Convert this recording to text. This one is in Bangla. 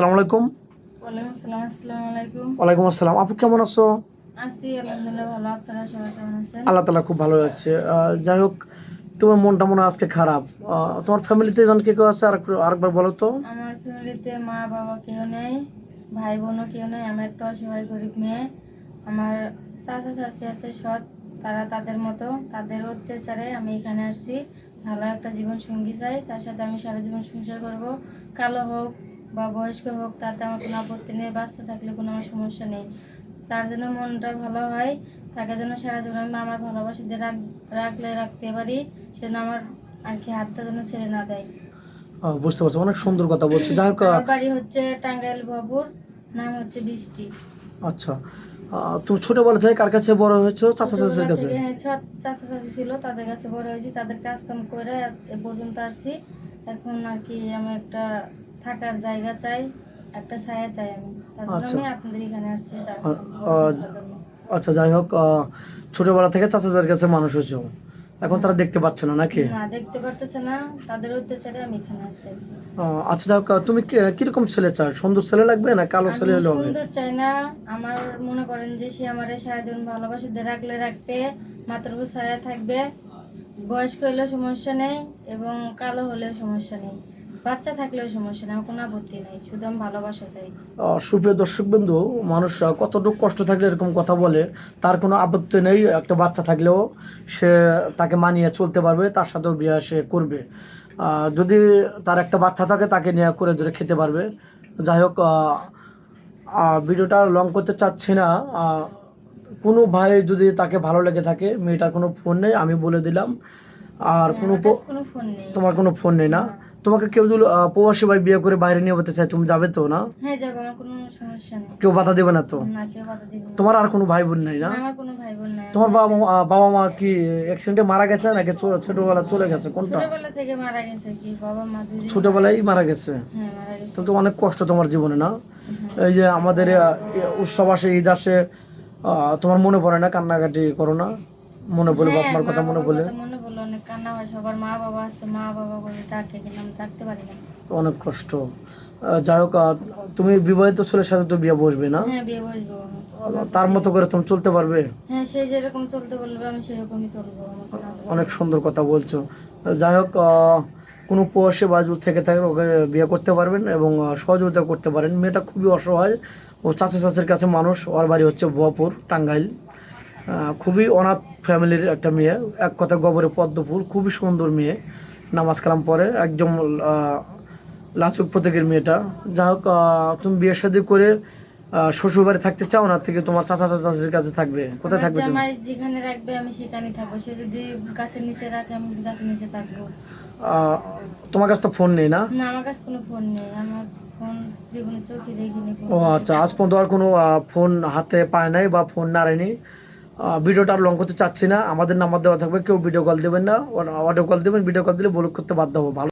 আসসালামু আলাইকুম। ওয়ালাইকুম আসসালাম আপু কেমন আছো? আল্লাহ তালা খুব ভালো আছে যাই হোক তোমার মনটা মনে আজকে খারাপ। তোমার ফ্যামিলিতে জন কে কেউ আছে? আর আরেকবার বলো তো। আমার ফ্যামিলিতে মা বাবা কেউ নেই ভাই বোনও কেউ নেই। আমি একটা অসহায় গরিব মেয়ে। আমার চাচা চাচি আছে সৎ। তারা তাদের মতো তাদের অত্যাচারে আমি এখানে আসছি। ভালো একটা জীবন সঙ্গী চাই। তার সাথে আমি সারা জীবন সংসার করব। কালো হোক বা বয়স্ক হোক তাতে আমার কোনো আপত্তি নেই বাচ্চা থাকলে কোনো আমার সমস্যা নেই। তার জন্য মনটা ভালো হয় তাকে যেন সারা জীবন আমি আমার ভালোবাসা দিয়ে রাখলে রাখতে পারি সেজন্য আমার আর কি হাতটা যেন ছেড়ে না দেয়। বুঝতে পারছ অনেক সুন্দর কথা বলছো। যাই হোক বাড়ি হচ্ছে টাঙ্গাইল বাবুর নাম হচ্ছে বৃষ্টি। আচ্ছা তুমি ছোটবেলা থেকে কার কাছে বড় হয়েছো? চাচা চাচির কাছে? হ্যাঁ, চাচা চাচি ছিল তাদের কাছে বড় হয়েছি তাদের কাজ কাম করে এ পর্যন্ত আসছি। এখন আর কি আমি একটা থাকার জায়গা চাই একটা ছায়া চাই আমি। আচ্ছা। আমি আপনাদের এখানে আসছি আচ্ছা যাই হোক ছোটবেলা থেকে চাচা চাচির কাছে মানুষ হয়েছো। এখন তারা দেখতে পাচ্ছে না নাকি? না দেখতে পারতেছে না তাদের অত্যাচারে আমি এখানে আসছি। আচ্ছা যাই তুমি কি- কীরকম ছেলে চাও সুন্দর ছেলে লাগবে না কালো ছেলে হলে হবে? সুন্দর চাই না। আমার মনে করেন যে সে আমারে সারা জীবন ভালোবাসে দিয়ে রাখলে রাখবে মাথার উপর ছায়া থাকবে। বয়স্ক হলেও সমস্যা নেই এবং কালো হলেও সমস্যা নেই। বাচ্চা থাকলেও সমস্যা নেই কোনো আপত্তি নেই শুধু আমি ভালোবাসা চাই। সুপ্রিয় দর্শক বিন্দু মানুষ কতটুকু কষ্ট থাকলে এরকম কথা বলে তার কোনো আপত্তি নেই একটা বাচ্চা থাকলেও সে তাকে মানিয়ে চলতে পারবে তার সাথেও বিয়ে সে করবে। যদি তার একটা বাচ্চা থাকে তাকে নিয়ে করে ধরে খেতে পারবে। যাই হোক ভিডিওটা লং করতে চাচ্ছি না। কোনো ভাই যদি তাকে ভালো লেগে থাকে মেয়েটার কোনো ফোন নেই আমি বলে দিলাম। আর কোনো কাছে কোনো তোমার কোনো ফোন নেই না। তোমাকে কেউ যদি প্রবাসী ভাই বিয়ে করে বাইরে নিয়ে যেতে চায় তুমি যাবে তো না? হ্যাঁ যাব আমার কোনো সমস্যা নেই। কেউ বাধা দেবে না তো? না কেউ বাধা দিবে না। তোমার আর কোনো ভাই বোন নাই না? আমার কোনো ভাই বোন নাই। তোমার বাবা বাবা মা কি অ্যাক্সিডেন্টে মারা গেছে নাকি ছোটবেলা চলে গেছে? কোনটা? ছোটবেলা থেকে মারা গেছে কি? বাবা মা ছোটবেলায় মারা গেছে? হ্যাঁ মারা গেছে। তো অনেক কষ্ট তোমার জীবনে না? এই যে আমাদের উৎসব আসে ঈদ আসে তোমার মনে পড়ে না কান্নাকাটি করো না? মনে পড়ে হ্যাঁ, বাপমার মা কথা মনে কথা মনে অনেক কান্না হয় সবার মা বাবা আছে মা বাবা করে ডাকে কিন্তু আমি থাকতে পারি না। অনেক কষ্ট। যাই হোক তুমি বিবাহিত ছেলের সাথে তো বিয়ে বসবে না? হ্যাঁ বিয়ে বসবো তার মতো করে তুমি চলতে পারবে? হ্যাঁ সে যেরকম চলতে বলবে আমি সেরকমই চলবো আমার কোনো আপত্তি অনেক সুন্দর কথা বলছো। যাই হোক কোনো প্রবাসী বাজু থেকে থাকে ওকে বিয়ে করতে পারবেন এবং সহযোগিতা করতে পারেন। মেয়েটা খুবই অসহায়। ও চাচা চাচির কাছে মানুষ ওর বাড়ি হচ্ছে ভুয়াপুর টাঙ্গাইল। খুবই অনাথ ফ্যামিলির একটা মেয়ে। এক কথা গবরে পদ্মপুর খুবই সুন্দর মেয়ে। নামাজ কালাম পরে একদম লাচুক প্রতীকের মেয়েটা। যাই হোক তুমি বিয়ের শাদী করে আহ, শ্বশুর বাড়ি থাকতে চাও না থেকে তোমার চাচা চাচির কাছে থাকবে? কোথায় থাকবে তুমি? যেখানে রাখবে আমি সেখানেই থাকব। সে যদি গাছের নিচে রাখে আমি গাছের নিচে থাকব। তোমার কাছে তো ফোন নেই না? না আমার কাছে কোনো ফোন নেই। আমার ফোন জীবনে চোখে দেখিনি ও আচ্ছা আজ পর্যন্ত আর কোনো ফোন হাতে পায় নাই বা ফোন নাড়েনি? ভিডিওটা আর লং করতে চাচ্ছি না। আমাদের নাম্বার দেওয়া থাকবে, কেউ ভিডিও কল দেবেন না। অডিও কল দেবেন ভিডিও কল দিলে ব্লক করতে বাধ্য হব। ভালো